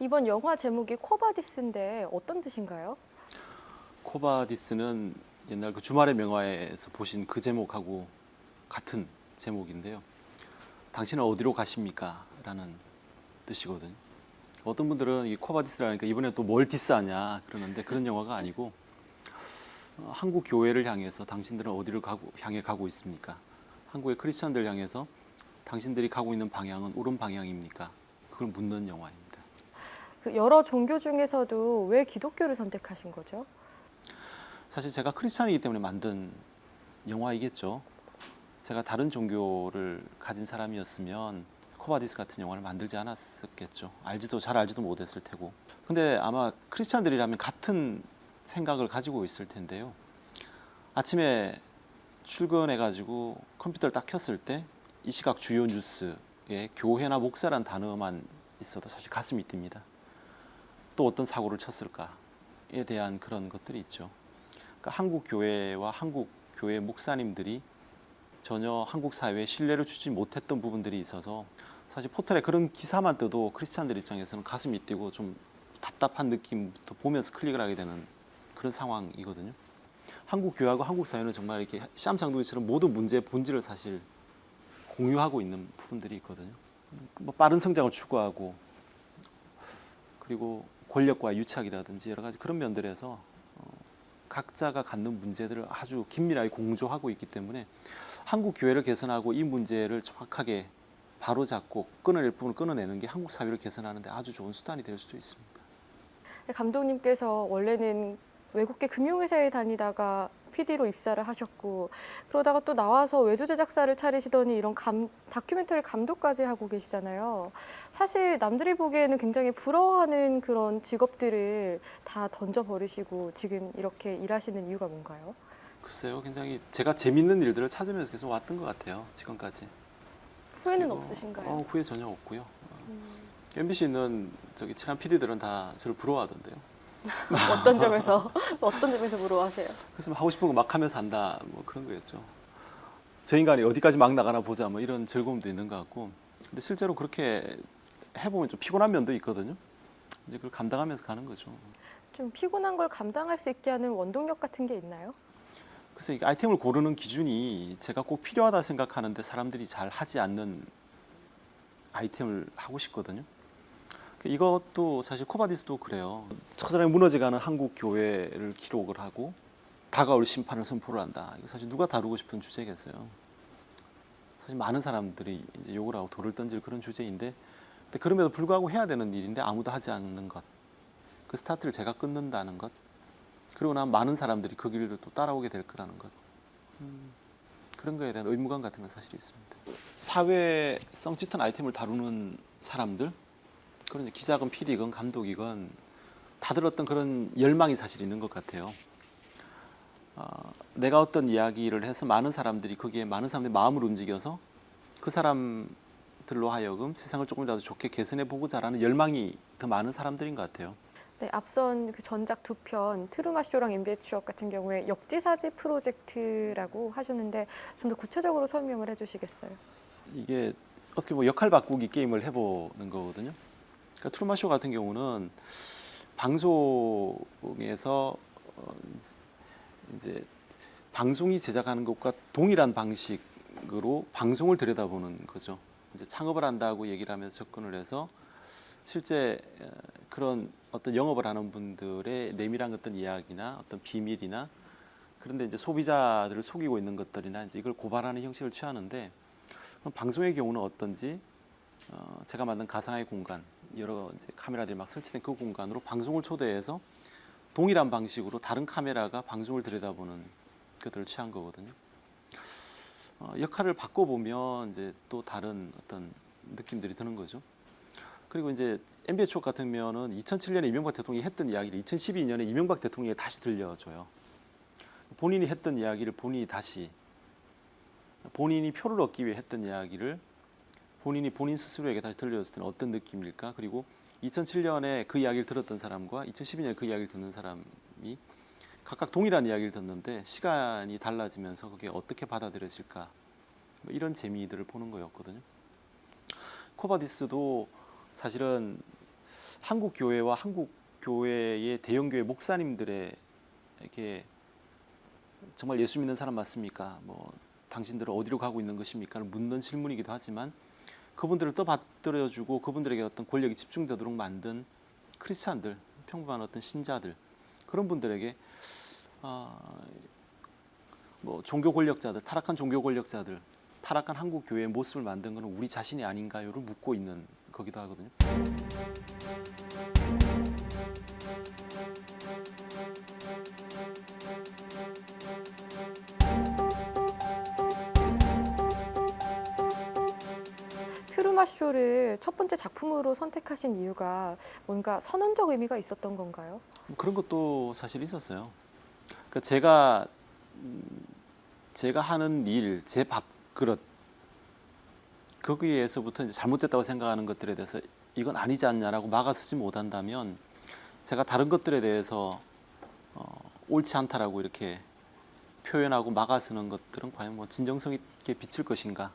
이번 영화 제목이 코바디스인데 어떤 뜻인가요? 코바디스는 옛날 그 주말의 명화에서 보신 그 제목하고 같은 제목인데요. 당신은 어디로 가십니까? 라는 뜻이거든요. 어떤 분들은 이 코바디스라니까 이번에 또 뭘 디스하냐 그러는데 그런 영화가 아니고 어, 한국 교회를 향해서 당신들은 어디를 가고 향해 가고 있습니까? 한국의 크리스천들 향해서 당신들이 가고 있는 방향은 옳은 방향입니까? 그걸 묻는 영화입니다. 그 여러 종교 중에서도 왜 기독교를 선택하신 거죠? 사실 제가 크리스찬이기 때문에 만든 영화이겠죠. 제가 다른 종교를 가진 사람이었으면 코바디스 같은 영화를 만들지 않았었겠죠. 알지도 잘 알지도 못했을 테고. 근데 아마 크리스찬들이라면 같은 생각을 가지고 있을 텐데요. 아침에 출근해 가지고 컴퓨터를 딱 켰을 때 이 시각 주요 뉴스 에 교회나 목사란 단어만 있어도 사실 가슴이 뜁니다. 또 어떤 사고를 쳤을까에 대한 그런 것들이 있죠. 그러니까 한국 교회와 한국 교회 목사님들이 전혀 한국 사회에 신뢰를 주지 못했던 부분들이 있어서 사실 포털에 그런 기사만 떠도 크리스찬들 입장에서는 가슴이 뛰고 좀 답답한 느낌부터 보면서 클릭을 하게 되는 그런 상황이거든요. 한국 교회하고 한국 사회는 정말 이렇게 시암장독이처럼 모든 문제의 본질을 사실 공유하고 있는 부분들이 있거든요. 뭐 빠른 성장을 추구하고 그리고 권력과 유착이라든지 여러 가지 그런 면들에서 어, 각자가 갖는 문제들을 아주 긴밀하게 공조하고 있기 때문에 한국 교회를 개선하고 이 문제를 정확하게 바로잡고 끊어낼 부분을 끊어내는 게 한국 사회를 개선하는데 아주 좋은 수단이 될 수도 있습니다. 감독님께서 원래는 외국계 금융회사에 다니다가 PD로 입사를 하셨고 그러다가 또 나와서 외주 제작사를 차리시더니 이런 감, 다큐멘터리 감독까지 하고 계시잖아요. 사실 남들이 보기에는 굉장히 부러워하는 그런 직업들을 다 던져버리시고 지금 이렇게 일하시는 이유가 뭔가요? 글쎄요, 굉장히 제가 재밌는 일들을 찾으면서 계속 왔던 것 같아요. 지금까지. 후회는 그리고, 없으신가요? 어, 후회 전혀 없고요. 어, 음, MBC 있는 저기 친한 PD들은 다 저를 부러워하던데요. 어떤 점에서 어떤 점에서 부러워하세요? 그래서 뭐 하고 싶은 거 막 하면서 한다 뭐 그런 거였죠. 저 인간이 어디까지 막 나가나 보자 뭐 이런 즐거움도 있는 것 같고 근데 실제로 그렇게 해보면 좀 피곤한 면도 있거든요. 이제 그걸 감당하면서 가는 거죠. 좀 피곤한 걸 감당할 수 있게 하는 원동력 같은 게 있나요? 그래서 이게 아이템을 고르는 기준이 제가 꼭 필요하다 생각하는데 사람들이 잘 하지 않는 아이템을 하고 싶거든요. 이것도 사실 코바디스도 그래요. 처절하게 무너져가는 한국 교회를 기록을 하고 다가올 심판을 선포를 한다. 이거 사실 누가 다루고 싶은 주제겠어요. 사실 많은 사람들이 이제 욕을 하고 돌을 던질 그런 주제인데, 근데 그럼에도 불구하고 해야 되는 일인데 아무도 하지 않는 것. 그 스타트를 제가 끊는다는 것. 그리고 난 많은 사람들이 그 길을 또 따라오게 될 거라는 것. 음, 그런 거에 대한 의무감 같은 건 사실 있습니다. 사회 성 짙은 아이템을 다루는 사람들, 그런 기자건 PD건 감독이건 다들 어떤 그런 열망이 사실 있는 것 같아요. 어, 내가 어떤 이야기를 해서 많은 사람들이 거기에 많은 사람들이 마음을 움직여서 그 사람들로 하여금 세상을 조금이라도 좋게 개선해 보고자 하는 열망이 더 많은 사람들인 것 같아요. 네, 앞선 그 전작 두 편 트루마 쇼랑 MB의 추억 같은 경우에 역지사지 프로젝트라고 하셨는데 좀 더 구체적으로 설명을 해주시겠어요? 이게 어떻게 보면 역할 바꾸기 게임을 해보는 거거든요. 그러니까 트루마 쇼 같은 경우는 방송에서 어, 이제 방송이 제작하는 것과 동일한 방식으로 방송을 들여다보는 거죠. 이제 창업을 한다고 얘기를 하면서 접근을 해서 실제 어, 그런 어떤 영업을 하는 분들의 내밀한 어떤 이야기나 어떤 비밀이나 그런데 이제 소비자들을 속이고 있는 것들이나 이제 이걸 고발하는 형식을 취하는데 방송의 경우는 어떤지 어, 제가 만든 가상의 공간 여러 이제 카메라들이 막 설치된 그 공간으로 방송을 초대해서 동일한 방식으로 다른 카메라가 방송을 들여다보는 것들을 취한 거거든요. 어, 역할을 바꿔보면 이제 또 다른 어떤 느낌들이 드는 거죠. 그리고 이제 MB의 추억 같은 면은 2007년에 이명박 대통령이 했던 이야기를 2012년에 이명박 대통령이 다시 들려줘요. 본인이 했던 이야기를 본인이 다시 본인이 표를 얻기 위해 했던 이야기를 본인이 본인 스스로에게 다시 들려줬을 때는 어떤 느낌일까? 그리고 2007년에 그 이야기를 들었던 사람과 2012년에 그 이야기를 듣는 사람이 각각 동일한 이야기를 듣는데 시간이 달라지면서 그게 어떻게 받아들여질까? 뭐 이런 재미들을 보는 거였거든요. 코바디스도 사실은 한국 교회와 한국 교회의 대형 교회 목사님들에게 정말 예수 믿는 사람 맞습니까? 뭐 당신들은 어디로 가고 있는 것입니까? 묻는 질문이기도 하지만 그분들을 떠받들어주고 그분들에게 어떤 권력이 집중되도록 만든 크리스찬들, 평범한 어떤 신자들 그런 분들에게 아, 뭐 종교 권력자들, 타락한 종교 권력자들, 타락한 한국 교회의 모습을 만든 것은 우리 자신이 아닌가요를 묻고 있는 거기도 하거든요. 트루마 쇼를 첫 번째 작품으로 선택하신 이유가 뭔가 선언적 의미가 있었던 건가요? 뭐 그런 것도 사실 있었어요. 그러니까 제가 음, 제가 하는 일, 제 밥그릇 거기에서부터 이제 잘못됐다고 생각하는 것들에 대해서 이건 아니지 않냐라고 막아서지 못한다면 제가 다른 것들에 대해서 어, 옳지 않다라고 이렇게 표현하고 막아서는 것들은 과연 뭐 진정성 있게 비칠 것인가?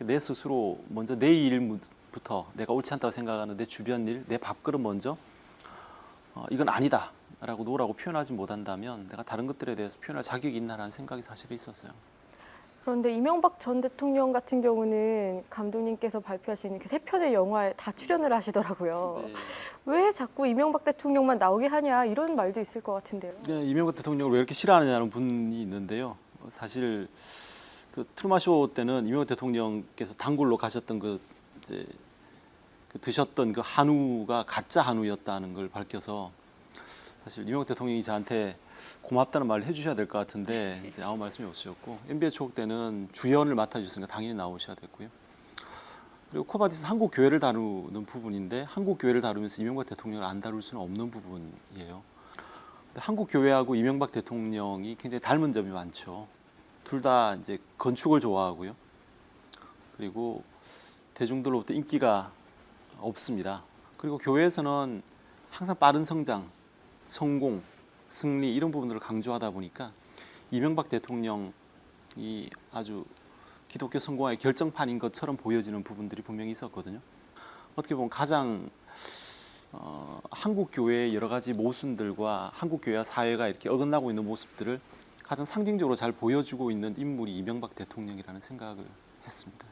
내 스스로 먼저 내 일부터 내가 옳지 않다고 생각하는 내 주변 일, 내 밥그릇 먼저 어, 이건 아니다라고 노라고 표현하지 못한다면 내가 다른 것들에 대해서 표현할 자격이 있나라는 생각이 사실 있었어요. 그런데 이명박 전 대통령 같은 경우는 감독님께서 발표하신 그 세 편의 영화에 다 출연을 하시더라고요. 네. 왜 자꾸 이명박 대통령만 나오게 하냐 이런 말도 있을 것 같은데요. 네, 이명박 대통령을 왜 이렇게 싫어하느냐는 분이 있는데요. 어, 사실 그 트루마 쇼 때는 이명박 대통령께서 단골로 가셨던 그 이제 그 드셨던 그 한우가 가짜 한우였다는 걸 밝혀서 사실 이명박 대통령이 저한테 고맙다는 말을 해주셔야 될 것 같은데 이제 아무 말씀이 없으셨고 MB의 추억 때는 주연을 맡아주셨으니까 당연히 나오셔야 됐고요. 그리고 코바디스 한국 교회를 다루는 부분인데 한국 교회를 다루면서 이명박 대통령을 안 다룰 수는 없는 부분이에요. 근데 한국 교회하고 이명박 대통령이 굉장히 닮은 점이 많죠. 둘 다 이제 건축을 좋아하고요. 그리고 대중들로부터 인기가 없습니다. 그리고 교회에서는 항상 빠른 성장, 성공, 승리 이런 부분들을 강조하다 보니까 이명박 대통령이 아주 기독교 성공의 결정판인 것처럼 보여지는 부분들이 분명히 있었거든요. 어떻게 보면 가장 어, 한국 교회의 여러 가지 모순들과 한국 교회와 사회가 이렇게 어긋나고 있는 모습들을 가장 상징적으로 잘 보여주고 있는 인물이 이명박 대통령이라는 생각을 했습니다.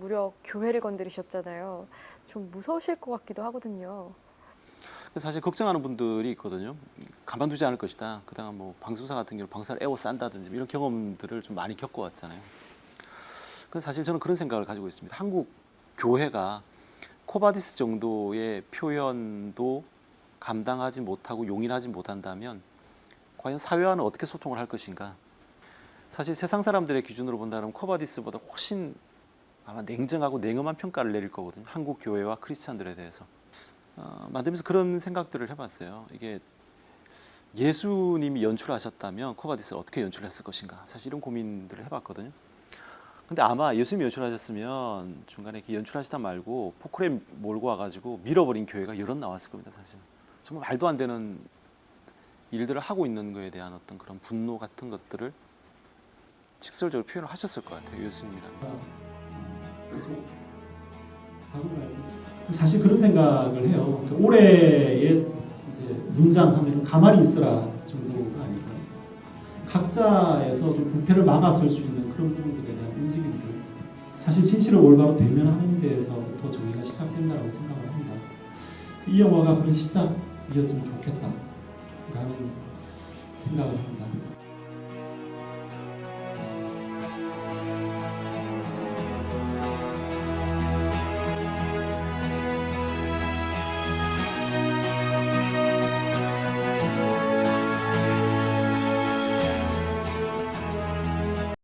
무려 교회를 건드리셨잖아요. 좀 무서우실 것 같기도 하거든요. 사실 걱정하는 분들이 있거든요. 가만두지 않을 것이다. 그다음 뭐 방송사 같은 경우 방사를 에워 싼다든지 이런 경험들을 좀 많이 겪어왔잖아요. 근데 사실 저는 그런 생각을 가지고 있습니다. 한국 교회가 코바디스 정도의 표현도 감당하지 못하고 용인하지 못한다면 과연 사회와는 어떻게 소통을 할 것인가? 사실 세상 사람들의 기준으로 본다면 코바디스보다 훨씬 아마 냉정하고 냉엄한 평가를 내릴 거거든요. 한국 교회와 크리스찬들에 대해서. 어, 만들면서 그런 생각들을 해봤어요. 이게 예수님이 연출하셨다면 코바디스를 어떻게 연출했을 것인가? 사실 이런 고민들을 해봤거든요. 근데 아마 예수님이 연출하셨으면 중간에 연출하시다 말고 포크레인 몰고 와가지고 밀어버린 교회가 여럿 나왔을 겁니다. 사실 정말 말도 안 되는 일들을 하고 있는 거에 대한 어떤 그런 분노 같은 것들을 직설적으로 표현을 하셨을 것 같아요. 사고를 알고 사실 그런 생각을 해요. 그 올해의 이제 문장 하면 가만히 있으라 정도가 아닐까. 각자에서 좀 부패를 막아설 수 있는 그런 부분들에 대한 움직임들. 사실 진실을 올바로 대면하는 데에서부터 정리가 시작된다고 생각을 합니다. 이 영화가 그런 시작이었으면 좋겠다 라는 생각을 합니다.